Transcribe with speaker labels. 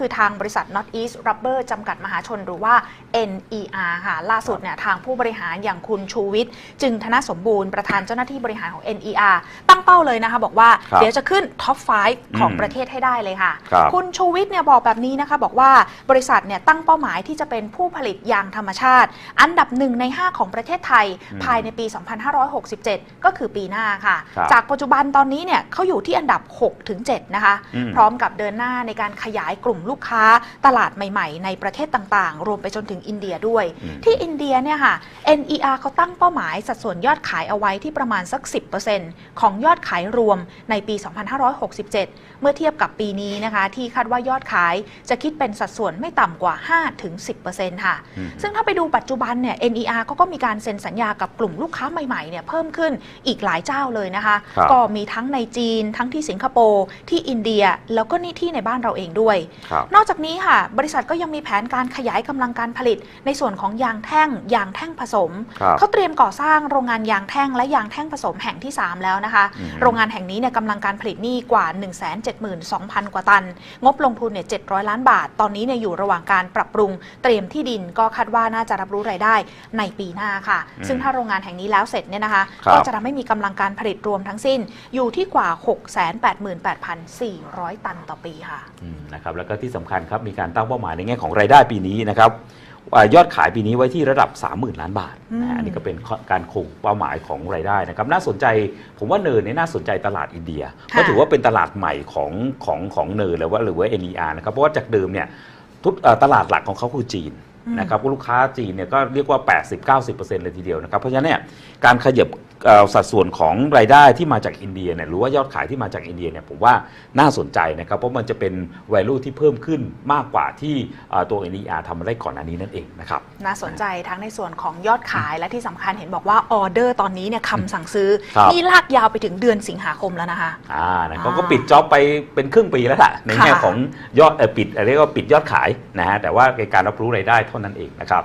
Speaker 1: คือทางบริษัท Northeast Rubber จำกัดมหาชนหรือว่า NER ค่ะล่าสุดเนี่ยทางผู้บริหารอย่างคุณชูวิทย์จึงธนสมบูรณ์ประธานเจ้าหน้าที่บริหารของ NER ตั้งเป้าเลยนะคะ บอกว่า
Speaker 2: ครับ
Speaker 1: เดี๋ยวจะขึ้นท็อป 5 ของ
Speaker 2: อืม
Speaker 1: ประเทศให้ได้เลยค่ะ
Speaker 2: ครับ
Speaker 1: ณชูวิทย์เนี่ยบอกแบบนี้นะคะ บอกว่าบริษัทเนี่ยตั้งเป้าหมายที่จะเป็นผู้ผลิตยางธรรมชาติ อันดับหนึ่งใน 5 ของประเทศไทย
Speaker 2: อืม
Speaker 1: ภายในปี 2567 ก็คือปีหน้าค่ะ
Speaker 2: ครับ
Speaker 1: จากปัจจุบันตอนนี้เนี่ยเขาอยู่ที่อันดับ6-7นะคะ
Speaker 2: อืม
Speaker 1: พร้อมกับเดินหน้าในการขยายกลุ่มลูกค้าตลาดใหม่ ๆ ในประเทศต่างๆ รวมไปจนถึงอินเดียด้วย
Speaker 2: อืม
Speaker 1: ที่อินเดียเนี่ยค่ะ NER เขาตั้งเป้าหมายสัดส่วนยอดขายเอาไว้ที่ประมาณสัก 10%ของยอดขายรวมในปี 2567 เมื่อเทียบกับปีนี้นะคะ ที่คาดว่ายอดขายจะคิดเป็นสัดส่วนไม่ต่ำกว่า 5-10%ค่ะ
Speaker 2: อืม
Speaker 1: ซึ่งถ้าไปดูปัจจุบันเนี่ย NER ก็ก็มีการเซ็นสัญญากับกลุ่มลูกค้าใหม่ๆเนี่ยเพิ่มขึ้นอีกหลายเจ้าเลยนะคะ
Speaker 2: ครับ
Speaker 1: ก็มีทั้งในจีน ทั้งที่สิงคโปร์ที่อินเดียแล้วก็นี่ที่ในบ้านเราเองด้วย
Speaker 2: ครับ
Speaker 1: นอกจากนี้ค่ะ บริษัทก็ยังมีแผนการขยายกำลังการผลิต ในส่วนของยางแท่งยางแท่งผสม
Speaker 2: ครับ
Speaker 1: เขาเตรียมก่อสร้างโรงงานยางแท่งและยางแท่งผสมแห่งที่ 3 แล้วนะคะ
Speaker 2: อืม
Speaker 1: โรงงานแห่งนี้เนี่ยกำลังการผลิตนี่กว่า 172,000 กว่าตัน งบลงทุนเนี่ย700 ล้านบาท ตอนนี้เนี่ยอยู่ระหว่างการปรับปรุงเตรียมที่ดินก็คาดว่าน่าจะรับรู้รายได้ในปีหน้าค่ะ
Speaker 2: อืม
Speaker 1: ซึ่งถ้าโรงงานแห่งนี้แล้วเสร็จเนี่ยนะคะ
Speaker 2: ครับ
Speaker 1: ก็จะทำให้มีกำลังการผลิตรวมทั้งสิ้นอยู่ที่กว่า 688,400 ตันต่อปีค่ะ
Speaker 2: อืมนะครับแล้วก็ที่สำคัญครับมีการตั้งเป้าหมายในแง่ของรายได้ปีนี้นะครับอ่า ยอดขายปีนี้ไว้ที่ระดับ 30,000 ล้านบาทนะ
Speaker 1: อืม
Speaker 2: ฮะอันนี้ก็เป็นการคงเป้าหมายของรายได้นะครับน่าสนใจผมว่าเนินเนี่ยน่าสนใจตลาดอินเดียเพราะถือว่าเป็นตลาดใหม่ของของของเนินหรือว่าหรือว่า NER นะครับเพราะว่าจากเดิมเนี่ยทุกเอ่อตลาดหลักของเขาคือจีน
Speaker 1: อืม
Speaker 2: นะครับลูกค้าจีนเนี่ยก็เรียกว่า 80-90%เลยทีเดียวนะครับ เพราะฉะนั้นเนี่ยการขยับเอ่อสัดส่วนของรายได้ที่มาจากอินเดียเนี่ยหรือว่ายอดขายที่มาจากอินเดียเนี่ยผมว่าน่าสนใจนะครับเพราะมันจะเป็น value ที่เพิ่มขึ้นมากกว่าที่เอ่อตัว NER ทำมาได้ก่อนอันนี้นั่นเองนะครับ
Speaker 1: น่าสนใจทั้งในส่วนของยอดขายและที่สำคัญเห็นบอกว่าออเดอร์ตอนนี้เนี่ยคำสั่งซื้อ
Speaker 2: ครับ
Speaker 1: นี่ลากยาวไปถึงเดือนสิงหาคมแล้วนะคะ
Speaker 2: อ่านะเขา
Speaker 1: อ่า
Speaker 2: ก็ปิดจ็อบไปเป็นครึ่งปีแล้วล่ะในแง่
Speaker 1: ค่ะ
Speaker 2: ของยอดเอ่อปิดเรียกว่าปิดยอดขายนะฮะแต่ว่าในการรับรู้รายได้เท่านั้นเองนะครับ